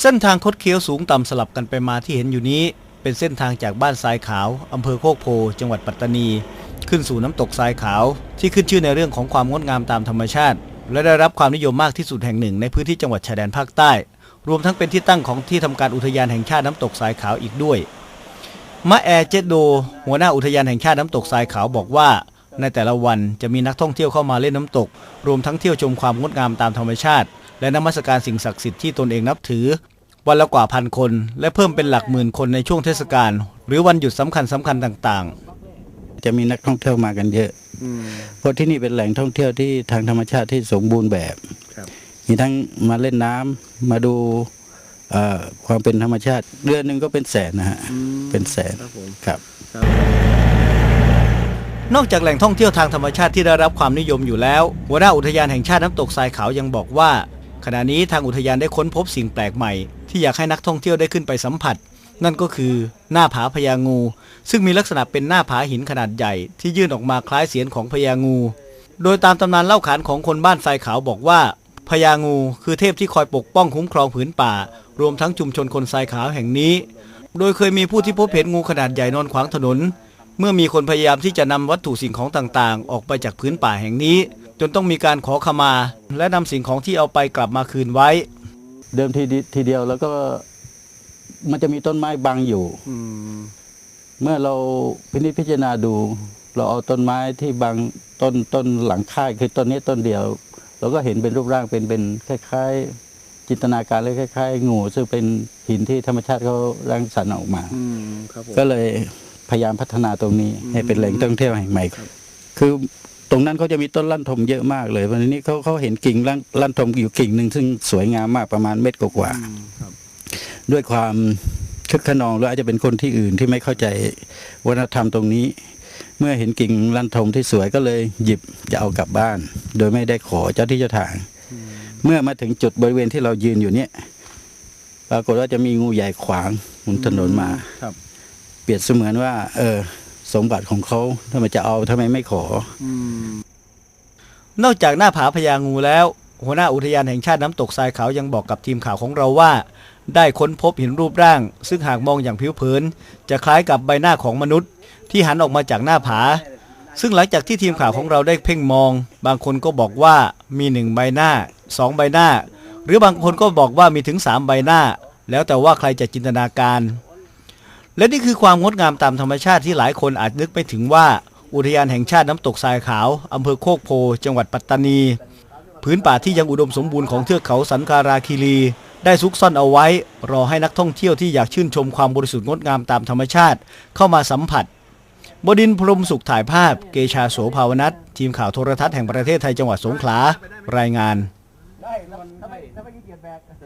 เส้นทางคดเคี้ยวสูงต่ำสลับกันไปมาที่เห็นอยู่นี้ เป็นเส้นทางจากบ้านทรายขาวอำเภอโคกโพ จังหวัดปัตตานี ขึ้นสู่น้ำตกทรายขาว ที่ขึ้นชื่อในเรื่องของความงดงามตามธรรมชาติ และได้รับความนิยมมากที่สุดแห่งหนึ่งในพื้นที่จังหวัดชายแดนภาคใต้ รวมทั้งเป็นที่ตั้งของที่ทำการอุทยานแห่งชาติน้ำตกทรายขาวอีกด้วยมะแอเจโด หัวหน้าอุทยานแห่งชาติน้ำตกทรายขาวบอกว่า ในแต่ละวันจะมีนักท่องเที่ยวเข้ามาเล่นน้ำตก รวมทั้งเที่ยวชมความงดงามตามธรรมชาติ และนมัสการสิ่งศักดิ์สิทธิ์ที่ตนเองนับถือ วันละกว่าพันคน และเพิ่มเป็นหลักหมื่นคนในช่วงเทศกาลหรือวันหยุดสำคัญสำคัญต่างจะมีนักท่องเที่ยวมากันเยอะเพราะที่นี่เป็นแหล่งท่องเที่ยวที่ทางธรรมชาติที่สมบูรณ์แบบครับมีมีทั้งมาเล่นน้ำมาดูเอ่อความเป็นธรรมชาติเดือนหนึ่งก็เป็นแสนนะฮะเป็นแสนครับๆนอกจากแหล่งท่องเที่ยวทางธรรมชาติที่ได้รับความนิยมอยู่แล้วหัวหน้าอุทยานแห่งชาติน้ำตกทรายขาวยังบอกว่า ขณะนี้ทางอุทยานได้ค้นพบสิ่งแปลกใหม่ ที่อยากให้นักท่องเที่ยวได้ขึ้นไปสัมผัส นั่นก็คือหน้าผาพญางู ซึ่งมีลักษณะเป็นหน้าผาหินขนาดใหญ่ ที่ยื่นออกมาคล้ายเสียนของพญางู โดยตามตำนานเล่าขานของคนบ้านทรายขาวบอกว่าพญางูคือเทพที่คอยปกป้องคุ้มครองผืนป่า รวมทั้งชุมชนคนทรายขาวแห่งนี้ โดยเคยมีผู้ที่พบเห็นงูขนาดใหญ่นอนขวางถนน เมื่อมีคนพยายามที่จะนำวัตถุสิ่งของต่างๆ ออกไปจากพื้นป่าแห่งนี้ จนต้องมีการขอขมา และนำสิ่งของที่เอาไปกลับมาคืนไว้ เดิมทีเดีทีเดียวแล้วก็มันจะมีต้นไม้บังอยู่เมื่อเราพินิจพิจารณาดู เราเอาต้นไม้ที่บังต้นต้นหลังค่ายคือต้นนี้ต้นเดียว เราก็เห็นเป็นรูปร่างเป็นเป็นคล้ายๆ จินตนาการเลยคล้าย ๆ งู ซึ่งเป็นหินที่ธรรมชาติเขารังสรรค์ออกมาก็เลยพยายามพัฒนาตรงนี้ ให้เป็นแหล่งท่องเที่ยวแห่งใหม่ คือ ตรงนั้นเขาจะมีต้นลั่นทมเยอะมากเลยวันนี้เขาเขาเห็นกิ่งลั่นลั่นทมอยู่กิ่งหนึ่งซึ่งสวยงามมากประมาณเม็ดกว่าๆด้วยความคึกขนองหรืออาจจะเป็นคนที่อื่นที่ไม่เข้าใจวัฒนธรรมตรงนี้ เมื่อเห็นกิ่งลั่นทมที่สวยก็เลยหยิบจะเอากลับบ้าน โดยไม่ได้ขอเจ้าที่เจ้าทาง เมื่อมาถึงจุดบริเวณที่เรายืนอยู่เนี่ยปรากฏว่าจะมีงูใหญ่ขวางบนถนนมาครับ เปรียบเสมือนว่า เออ สมบัติของเขาทำไมจะเอาทำไมไม่ขอ นอกจากหน้าผาพญางูแล้ว หัวหน้าอุทยานแห่งชาติน้ำตกทรายขาวยังบอกกับทีมข่าวของเราว่า ได้ค้นพบห็นรูปร่าง ซึ่งหากมองอย่างผิวเผิน จะคล้ายกับใบหน้าของมนุษย์ ที่หันออกมาจากหน้าผา ซึ่งหลังจากที่ทีมข่าวของเราได้เพ่งมอง บางคนก็บอกว่ามีหนึ่งใบหน้าสองใบหน้า หรือบางคนก็บอกว่ามีถึงสามใบหน้า แล้วแต่ว่าใครจะจินตนาการ และนี่คือความงดงามตามธรรมชาติที่หลายคนอาจนึกไปถึงว่า อุทยานแห่งชาติน้ำตกทรายขาวอำเภอโคกโพ จังหวัดปัตตานี พื้นป่าที่ยังอุดมสมบูรณ์ของเทือกเขาสันคาราคีรี ได้ซุกซ่อนเอาไว้ รอให้นักท่องเที่ยวที่อยากชื่นชมความบริสุทธิ์งดงามตามธรรมชาติ เข้ามาสัมผัส บดินทร์พรหมสุขถ่ายภาพ เกชาโสภาวนัททีมข่าวโทรทัศน์แห่งประเทศไทยจังหวัดสงขลารายงาน